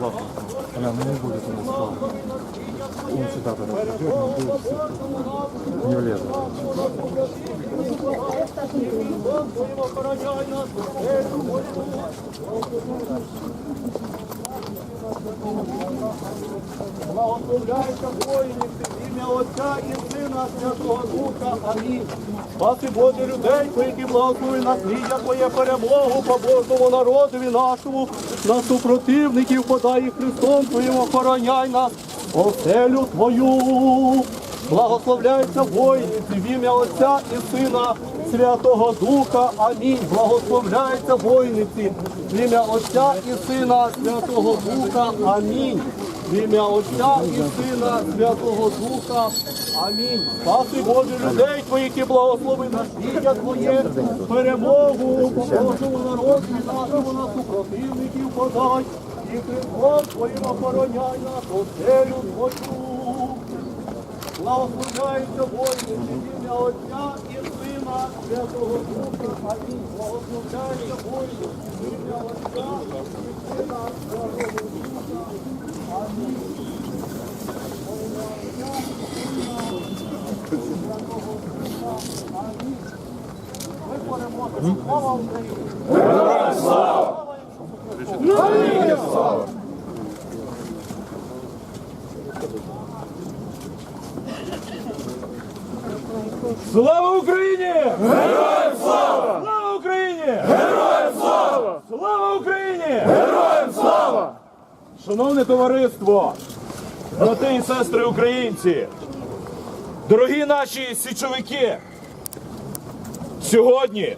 Ладно, она не будет у нас плавать. Он сюда тогда придет, но будет все. Не влезет. Thank Благословляйся воїнів, в ім'я Отця і Сина Святого Духа. Амінь. Спаси Боже людей, які благослови насліддя Твоє перемогу по Божому народові нашому, на супротивників подай Христом Твоїм охороняй нас, оселю Твою. Благословляйся воїнів в ім'я Отця і Сина Святого Духа. Амінь. Благословляйся воїниці в ім'я Отця і Сина Святого Духа. Амінь. В ім'я Отця і Сина Святого Духа. Амінь. Спаси Боже людей твоїх і благослови насліддя Твоє, перемогу Божому народу нашому на супротивників подай. І Христом Твоїм охороняй нас, оселю Твою. Благословляється воїни, в ім'я Отця і Сина Святого Духа. Амінь. Благословляється воїни, в ім'я Отця і Сина. Ми переможемо. Слава Україні! Слава Україні! Героям слава! Слава Україні! Героям слава! Слава Україні! Героям слава! Шановне товариство, брати і сестри українці, дорогі наші січовики, сьогодні